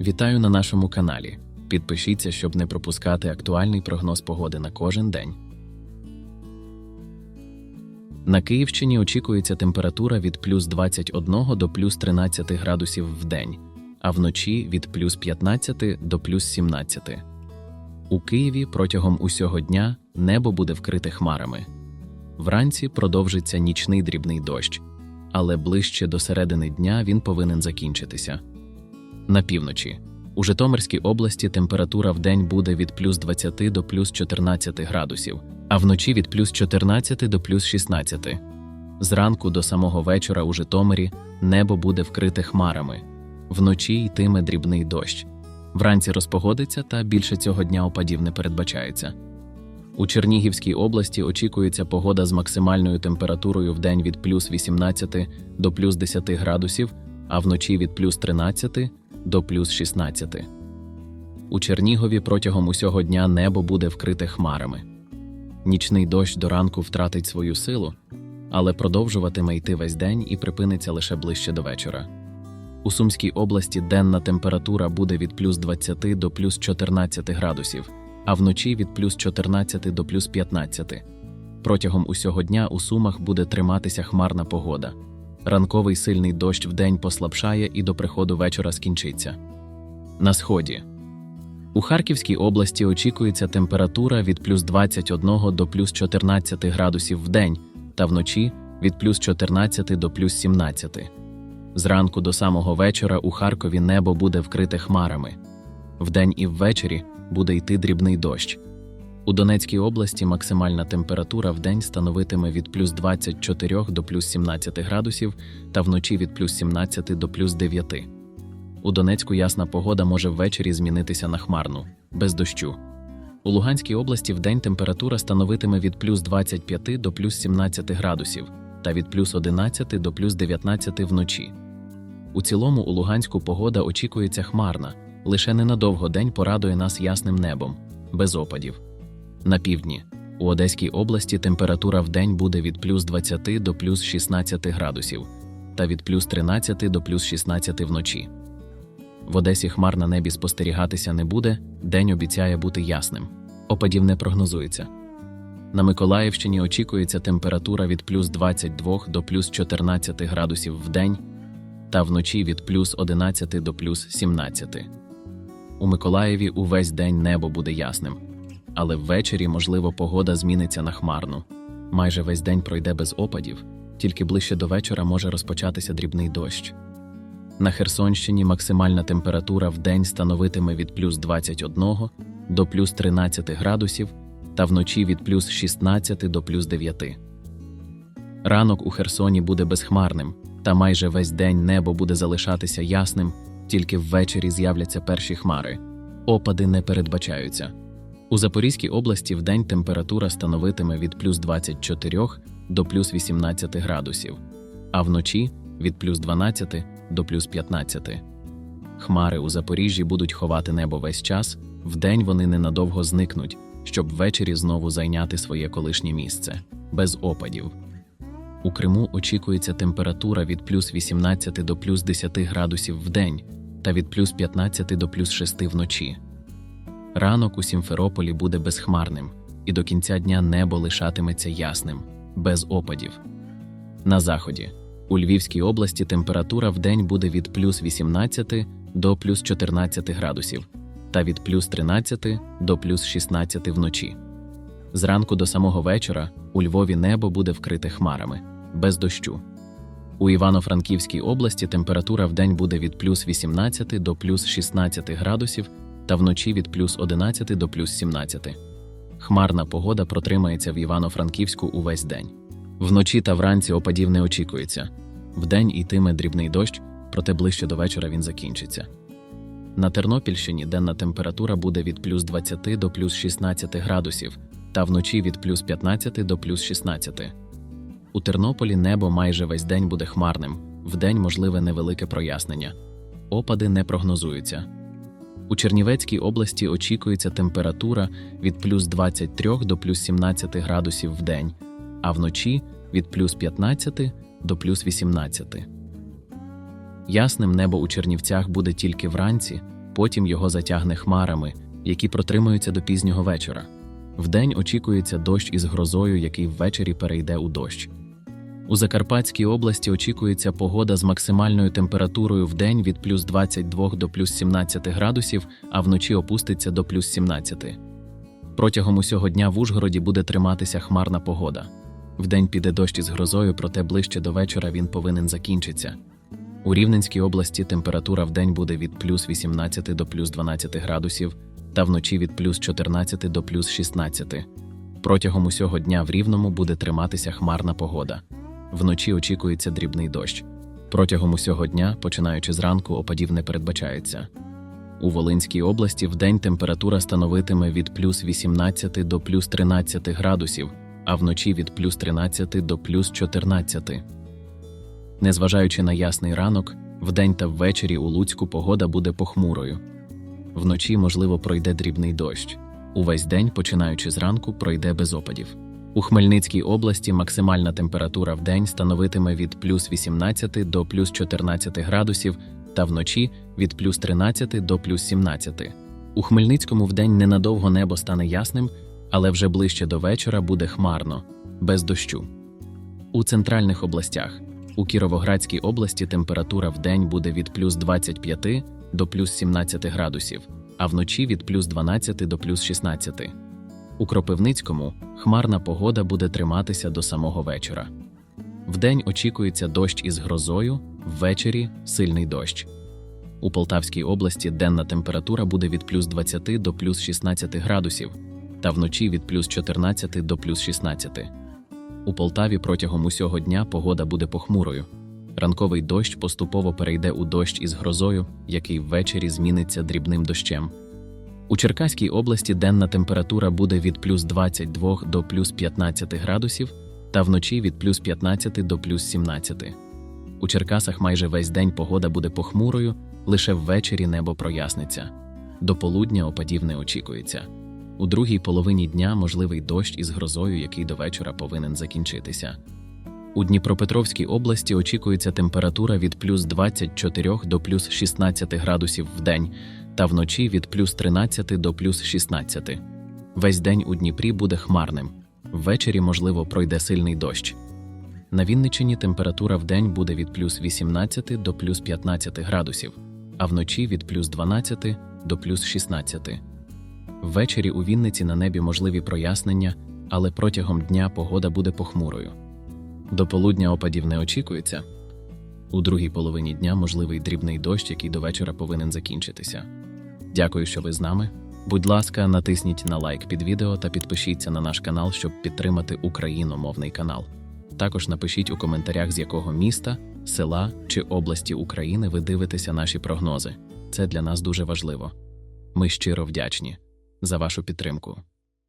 Вітаю на нашому каналі. Підпишіться, щоб не пропускати актуальний прогноз погоди на кожен день. На Київщині очікується температура від плюс 21 до плюс 13 градусів в день, а вночі від плюс 15 до плюс 17. У Києві протягом усього дня небо буде вкрите хмарами. Вранці продовжиться нічний дрібний дощ, але ближче до середини дня він повинен закінчитися. На півночі. У Житомирській області температура в день буде від плюс 20 до плюс 14 градусів, а вночі від плюс 14 до плюс 16. Зранку до самого вечора у Житомирі небо буде вкрите хмарами. Вночі йтиме дрібний дощ. Вранці розпогодиться та більше цього дня опадів не передбачається. У Чернігівській області очікується погода з максимальною температурою в день від плюс 18 до плюс 10 градусів, а вночі від плюс 13 до плюс 16. У Чернігові протягом усього дня небо буде вкрите хмарами. Нічний дощ до ранку втратить свою силу, але продовжуватиме йти весь день і припиниться лише ближче до вечора. У Сумській області денна температура буде від плюс 20 до плюс 14 градусів, а вночі від плюс 14 до плюс 15. Протягом усього дня у Сумах буде триматися хмарна погода. Ранковий сильний дощ вдень послабшає і до приходу вечора скінчиться. На сході. У Харківській області очікується температура від плюс 21 до плюс 14 градусів в день та вночі від плюс 14 до плюс 17. Зранку до самого вечора у Харкові небо буде вкрите хмарами. Вдень і ввечері буде йти дрібний дощ. У Донецькій області максимальна температура в день становитиме від плюс 24 до плюс 17 градусів та вночі від плюс 17 до плюс 9. У Донецьку ясна погода може ввечері змінитися на хмарну, без дощу. У Луганській області вдень температура становитиме від плюс 25 до плюс 17 градусів та від плюс 11 до плюс 19 вночі. У цілому у Луганську погода очікується хмарна, лише ненадовго день порадує нас ясним небом, без опадів. На півдні. У Одеській області температура в день буде від плюс 20 до плюс 16 градусів та від плюс 13 до плюс 16 вночі. В Одесі хмар на небі спостерігатися не буде, день обіцяє бути ясним. Опадів не прогнозується. На Миколаївщині очікується температура від плюс 22 до плюс 14 градусів в день та вночі від плюс 11 до плюс 17. У Миколаєві увесь день небо буде ясним але ввечері, можливо, погода зміниться на хмарну. Майже весь день пройде без опадів, тільки ближче до вечора може розпочатися дрібний дощ. На Херсонщині максимальна температура в день становитиме від плюс 21 до плюс 13 градусів та вночі від плюс 16 до плюс 9. Ранок у Херсоні буде безхмарним, та майже весь день небо буде залишатися ясним, тільки ввечері з'являться перші хмари. Опади не передбачаються. У Запорізькій області вдень температура становитиме від плюс 24 до плюс 18 градусів, а вночі від плюс 12 до плюс 15. Хмари у Запоріжжі будуть ховати небо весь час, вдень вони ненадовго зникнуть, щоб ввечері знову зайняти своє колишнє місце без опадів. У Криму очікується температура від плюс 18 до плюс 10 градусів в день та від плюс 15 до плюс 6 вночі. Ранок у Сімферополі буде безхмарним, і до кінця дня небо лишатиметься ясним, без опадів. На заході у Львівській області температура в день буде від плюс 18 до плюс 14 градусів та від плюс 13 до плюс 16 вночі. Зранку до самого вечора у Львові небо буде вкрите хмарами, без дощу. У Івано-Франківській області температура в день буде від плюс 18 до плюс 16 градусів та вночі від плюс 11 до плюс 17. Хмарна погода протримається в Івано-Франківську увесь день. Вночі та вранці опадів не очікується. Вдень йтиме дрібний дощ, проте ближче до вечора він закінчиться. На Тернопільщині денна температура буде від плюс 20 до плюс 16 градусів, та вночі від плюс 15 до плюс 16. У Тернополі небо майже весь день буде хмарним, вдень можливе невелике прояснення. Опади не прогнозуються. У Чернівецькій області очікується температура від плюс 23 до плюс 17 градусів в день, а вночі від плюс 15 до плюс 18. Ясним небо у Чернівцях буде тільки вранці, потім його затягне хмарами, які протримуються до пізнього вечора. Вдень очікується дощ із грозою, який ввечері перейде у дощ. У Закарпатській області очікується погода з максимальною температурою в день від плюс 22 до плюс 17 градусів, а вночі опуститься до плюс 17. Протягом усього дня в Ужгороді буде триматися хмарна погода. Вдень піде дощ із грозою, проте ближче до вечора він повинен закінчитися. У Рівненській області температура вдень буде від плюс 18 до плюс 12 градусів, та вночі від плюс 14 до плюс 16. Протягом усього дня в Рівному буде триматися хмарна погода. Вночі очікується дрібний дощ. Протягом усього дня, починаючи зранку, опадів не передбачається. У Волинській області вдень температура становитиме від плюс 18 до плюс 13 градусів, а вночі від плюс 13 до плюс 14. Незважаючи на ясний ранок, вдень та ввечері у Луцьку погода буде похмурою. Вночі, можливо, пройде дрібний дощ. Увесь день, починаючи зранку, пройде без опадів. У Хмельницькій області максимальна температура в день становитиме від плюс 18 до плюс 14 градусів, та вночі від плюс 13 до плюс 17. У Хмельницькому вдень ненадовго небо стане ясним, але вже ближче до вечора буде хмарно, без дощу. У центральних областях у Кіровоградській області температура в день буде від плюс 25 до плюс 17 градусів, а вночі від плюс 12 до плюс 16. У Кропивницькому хмарна погода буде триматися до самого вечора. Вдень очікується дощ із грозою, ввечері сильний дощ. У Полтавській області денна температура буде від плюс 20 до плюс 16 градусів, та вночі від плюс 14 до плюс 16. У Полтаві протягом усього дня погода буде похмурою. Ранковий дощ поступово перейде у дощ із грозою, який ввечері зміниться дрібним дощем. У Черкаській області денна температура буде від плюс 22 до плюс 15 градусів, та вночі від плюс 15 до плюс 17. У Черкасах майже весь день погода буде похмурою, лише ввечері небо проясниться. До полудня опадів не очікується. У другій половині дня можливий дощ із грозою, який до вечора повинен закінчитися. У Дніпропетровській області очікується температура від плюс 24 до плюс 16 градусів в день, та вночі від плюс 13 до плюс 16. Весь день у Дніпрі буде хмарним. Ввечері, можливо, пройде сильний дощ. На Вінниччині температура в день буде від плюс 18 до плюс 15 градусів, а вночі від плюс 12 до плюс 16. Ввечері у Вінниці на небі можливі прояснення, але протягом дня погода буде похмурою. До полудня опадів не очікується. У другій половині дня можливий дрібний дощ, який до вечора повинен закінчитися. Дякую, що ви з нами. Будь ласка, натисніть на лайк під відео та підпишіться на наш канал, щоб підтримати україномовний канал. Також напишіть у коментарях, з якого міста, села чи області України ви дивитеся наші прогнози. Це для нас дуже важливо. Ми щиро вдячні за вашу підтримку.